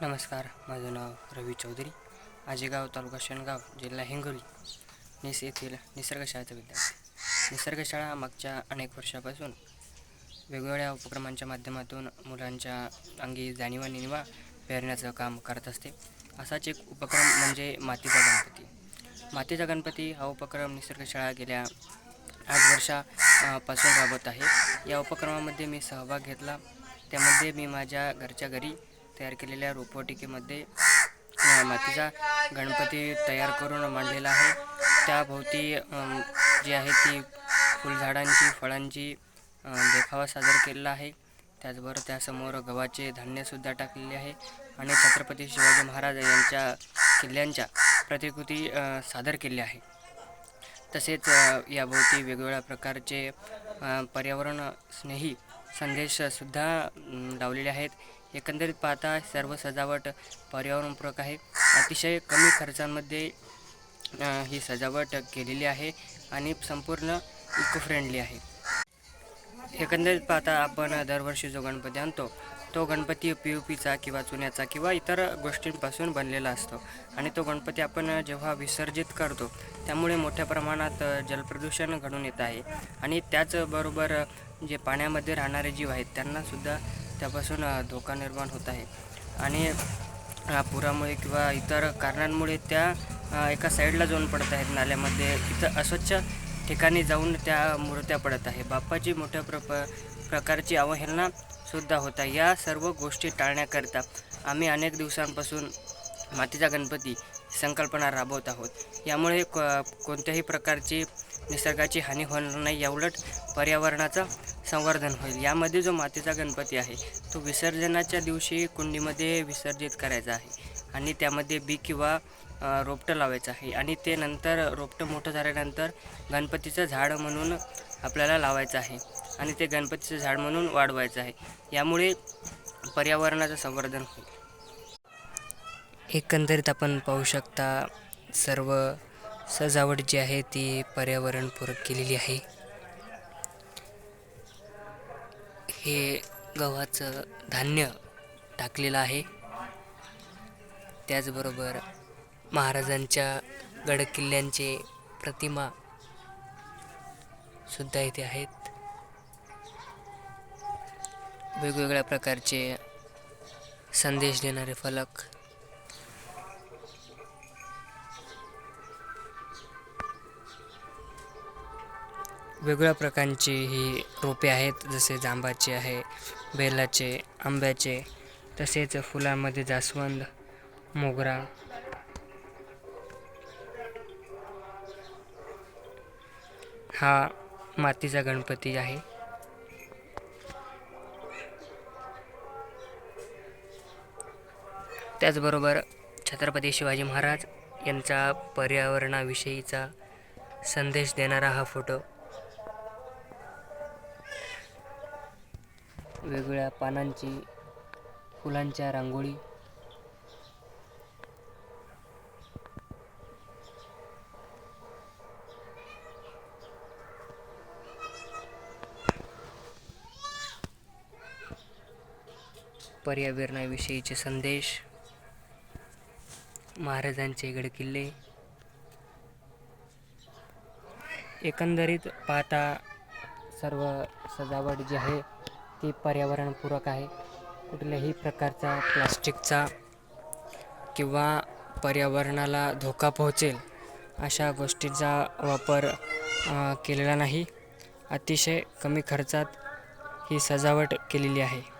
नमस्कार माझं नाव रवी चौधरी. आजेगाव तालुका शेणगाव जिल्हा हिंगोली. निस येथील निसर्गशाळेचा विद्यार्थी. निसर्गशाळा मागच्या अनेक वर्षापासून वेगवेगळ्या उपक्रमांच्या माध्यमातून मुलांच्या अंगी जाणीवा निनिवा पेरण्याचं काम करत असते. असाच एक उपक्रम म्हणजे मातीचा गणपती. मातीचा गणपती हा उपक्रम निसर्ग शाळा गेल्या आठ वर्षापासून राबवत आहे. या उपक्रमामध्ये मी सहभाग घेतला. त्यामध्ये मी माझ्या घरच्या घरी तयार केलेल्या रोपवाटिकेमध्ये मातीचा गणपती तयार करून मांडलेला आहे. त्याभोवती जी आहे ती फुलझाडांची फळांची देखावा सादर केलेला आहे. त्याचबरोबर त्यासमोर गव्हाचे धान्यसुद्धा टाकलेले आहे आणि छत्रपती शिवाजी महाराज यांच्या किल्ल्यांच्या प्रतिकृती सादर केल्या आहे. तसेच याभोवती वेगवेगळ्या प्रकारचे पर्यावरण स्नेही संदेशसुद्धा लावलेले आहेत. एकंदरीत पाहता सर्व सजावट पर्यावरणपूरक आहे. अतिशय कमी खर्चांमध्ये ही सजावट केलेली आहे आणि संपूर्ण इको फ्रेंडली आहे. एकंदरीत पाहता आपण दरवर्षी जो गणपती आणतो तो गणपती पी यू पीचा किंवा चुन्याचा किंवा इतर गोष्टींपासून बनलेला असतो. आणि तो गणपती आपण जेव्हा विसर्जित करतो त्यामुळे मोठ्या प्रमाणात जलप्रदूषण घडून येत आहे. आणि त्याचबरोबर जे पाण्यामध्ये राहणारे जीव आहेत त्यांनासुद्धा त्यापासून धोका निर्माण होत आहे. आणि पुरामुळे किंवा इतर कारणांमुळे त्या एका साईडला जाऊन पडत आहेत नाल्यामध्ये. इथं अस्वच्छ ठिकाणी जाऊन त्या मूर्त्या पडत आहे. बाप्पाची मोठ्या प्र प्रकारची अवहेलना सुद्धा होत आहे. या सर्व गोष्टी टाळण्याकरिता आम्ही अनेक दिवसांपासून मातीचा गणपती संकल्पना राबवत आहोत. यामुळे क कोणत्याही प्रकारची निसर्गाची हानी होणार नाही याउलट पर्यावरणाचं संवर्धन होईल. यामध्ये जो मातीचा गणपती आहे तो विसर्जनाच्या दिवशी कुंडीमध्ये विसर्जित करायचा आहे आणि त्यामध्ये बी किंवा रोपटं लावायचं आहे आणि ते नंतर रोपटं मोठं झाल्यानंतर गणपतीचं झाड म्हणून आपल्याला लावायचं आहे आणि ते गणपतीचं झाड म्हणून वाढवायचं आहे. यामुळे पर्यावरणाचं संवर्धन होईल. एकंदरीत आपण पाहू शकता सर्व सजावट जी आहे ती पर्यावरणपूरक केलेली आहे. हे गव्हाचं धान्य टाकलेलं आहे. त्याचबरोबर महाराजांच्या गडकिल्ल्यांचे प्रतिमा सुद्धा इथे आहेत. वेगवेगळ्या प्रकारचे संदेश देणारे फलक वेगवेगळ्या प्रकारची ही रोपे आहेत जसे जांबाचे आहे बेलाचे आंब्याचे तसेच फुलांमध्ये जास्वंद मोगरा. हा मातीचा गणपती आहे. त्याचबरोबर छत्रपती शिवाजी महाराज यांचा पर्यावरणाविषयीचा संदेश देणारा हा फोटो. वेगवेगळ्या पानांची फुलांच्या रांगोळी. पर्यावरणाविषयीचे संदेश महाराजांचे गडकिल्ले एकंदरीत पाहता सर्व सजावट जी आहे ती पर्यावरणपूरक आहे. कुठल्याही प्रकारचा प्लास्टिकचा किंवा पर्यावरणाला धोका पोहोचेल अशा गोष्टीचा वापर केलेला नाही. अतिशय कमी खर्चात ही सजावट केलेली आहे.